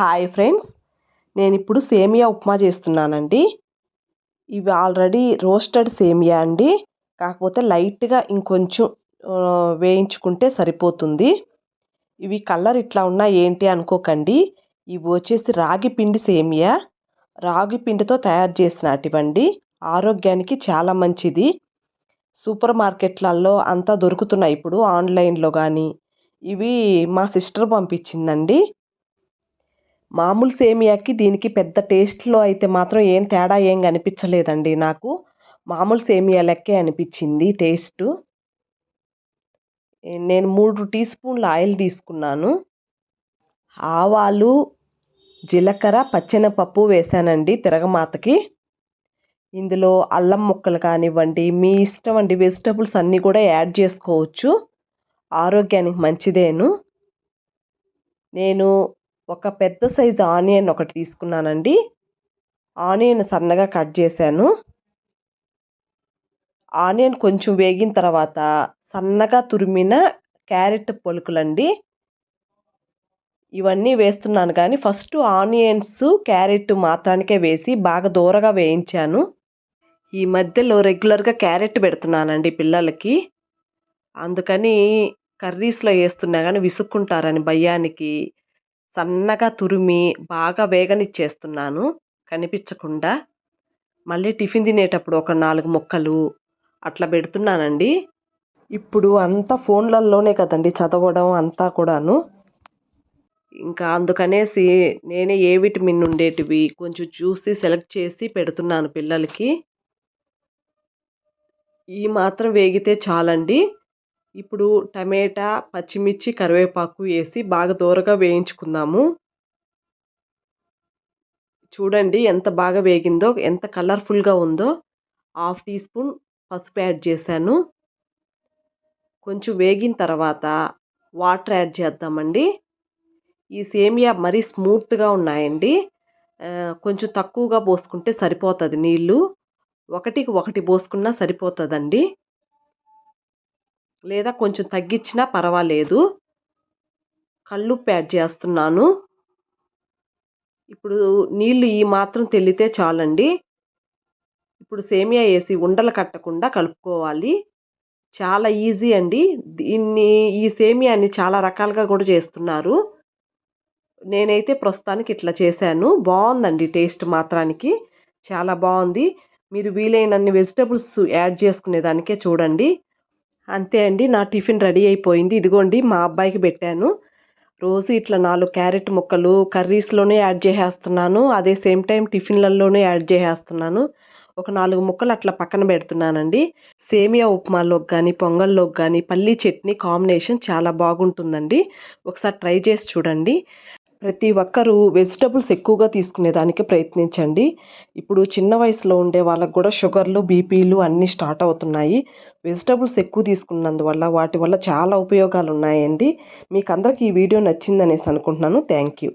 Hi friends నేను ఇప్పుడు సేమియా ఉప్మా చేస్తున్నానండి. ఇవి ఆల్రెడీ రోస్టెడ్ సేమియా అండి. కాకపోతే లైట్గా ఇంకొంచెం వేయించుకుంటే సరిపోతుంది. ఇవి కలర్ ఇట్లా ఉన్నా ఏంటి అనుకోకండి. ఇవి వచ్చేసి రాగి పిండి సేమియా. రాగి పిండితో తయారు చేసినటివండి. ఆరోగ్యానికి చాలా మంచిది. సూపర్ మార్కెట్లలో అంతా దొరుకుతున్నాయి ఇప్పుడు ఆన్లైన్లో కానీ ఇవి మా సిస్టర్ పంపించిందండి. మామూలు సేమియాకి దీనికి పెద్ద టేస్ట్లో అయితే మాత్రం ఏం తేడా ఏం కనిపించలేదండి నాకు. మామూలు సేమియా లెక్కే అనిపించింది టేస్ట్. నేను మూడు టీ స్పూన్ల ఆయిల్ తీసుకున్నాను. ఆవాలు జీలకర్ర పచ్చెనపప్పు వేసానండి తిరగమాతకి. ఇందులో అల్లం ముక్కలు కానివ్వండి మీ ఇష్టం అండి వెజిటబుల్స్ అన్నీ కూడా యాడ్ చేసుకోవచ్చు. ఆరోగ్యానికి మంచిదేను. నేను ఒక పెద్ద సైజు ఆనియన్ ఒకటి తీసుకున్నానండి. ఆనియన్ సన్నగా కట్ చేశాను. ఆనియన్ కొంచెం వేగిన తర్వాత సన్నగా తురిమిన క్యారెట్ పొలుకులండి. ఇవన్నీ వేస్తున్నాను కానీ ఫస్ట్ ఆనియన్స్ క్యారెట్ మాత్రానికే వేసి బాగా దూరగా వేయించాను. ఈ మధ్యలో రెగ్యులర్గా క్యారెట్ పెడుతున్నానండి పిల్లలకి. అందుకని కర్రీస్లో వేస్తున్నా కానీ విసుక్కుంటారని భయానికి సన్నగా తురిమి బాగా వేగనిచ్చేస్తున్నాను. కనిపించకుండా మళ్ళీ టిఫిన్ తినేటప్పుడు ఒక నాలుగు ముక్కలు అట్లా పెడుతున్నానండి. ఇప్పుడు అంతా ఫోన్లలోనే కదండి చదవడం అంతా కూడాను. ఇంకా అందుకనేసి నేనే ఏ విటమిన్ ఉండేటివి కొంచెం చూసి సెలెక్ట్ చేసి పెడుతున్నాను పిల్లలకి. ఈ మాత్రం వేగితే చాలండి. ఇప్పుడు టమాటా పచ్చిమిర్చి కరివేపాకు వేసి బాగా దూరగా వేయించుకుందాము. చూడండి ఎంత బాగా వేగిందో ఎంత కలర్ఫుల్గా ఉందో. హాఫ్ టీ స్పూన్ పసుపు యాడ్ చేశాను. కొంచెం వేగిన తర్వాత వాటర్ యాడ్ చేద్దామండి. ఈ సేమియా మరీ స్మూత్గా ఉన్నాయండి. కొంచెం తక్కువగా పోసుకుంటే సరిపోతుంది నీళ్ళు. ఒకటికి ఒకటి పోసుకున్నా సరిపోతుందండి. లేదా కొంచెం తగ్గించినా పర్వాలేదు. కళ్ళుప్పు యాడ్ చేస్తున్నాను. ఇప్పుడు నీళ్ళు ఈ మాత్రం తెల్లితే చాలండి. ఇప్పుడు సేమియా వేసి ఉండలు కట్టకుండా కలుపుకోవాలి. చాలా ఈజీ అండి. దీన్ని ఈ సేమియాని చాలా రకాలుగా కూడా చేస్తున్నారు. నేనైతే ప్రస్తుతానికి ఇట్లా చేశాను. బాగుందండి టేస్ట్ మాత్రానికి. చాలా బాగుంది. మీరు వీలైనన్ని వెజిటబుల్స్ యాడ్ చేసుకునే దానికే చూడండి. అంతే అండి. నా టిఫిన్ రెడీ అయిపోయింది. ఇదిగోండి మా అబ్బాయికి పెట్టాను. రోజు ఇట్లా నాలుగు క్యారెట్ ముక్కలు కర్రీస్లోనే యాడ్ చేసేస్తున్నాను. అదే సేమ్ టైం టిఫిన్లలోనే యాడ్ చేసేస్తున్నాను. ఒక నాలుగు ముక్కలు అట్లా పక్కన పెడుతున్నానండి. సేమియా ఉప్మాలోకి కానీ పొంగల్లోకి కానీ పల్లీ చట్నీ కాంబినేషన్ చాలా బాగుంటుందండి. ఒకసారి ట్రై చేసి చూడండి. ప్రతి ఒక్కరూ వెజిటబుల్స్ ఎక్కువగా తీసుకునేదానికి ప్రయత్నించండి. ఇప్పుడు చిన్న వయసులో ఉండే వాళ్ళకు కూడా షుగర్లు బీపీలు అన్నీ స్టార్ట్ అవుతున్నాయి. వెజిటబుల్స్ ఎక్కువ తీసుకున్నందువల్ల వాటి వల్ల చాలా ఉపయోగాలు ఉన్నాయండి మీకు అందరికీ ఈ వీడియో నచ్చిందనేసి అనుకుంటున్నాను. Thank you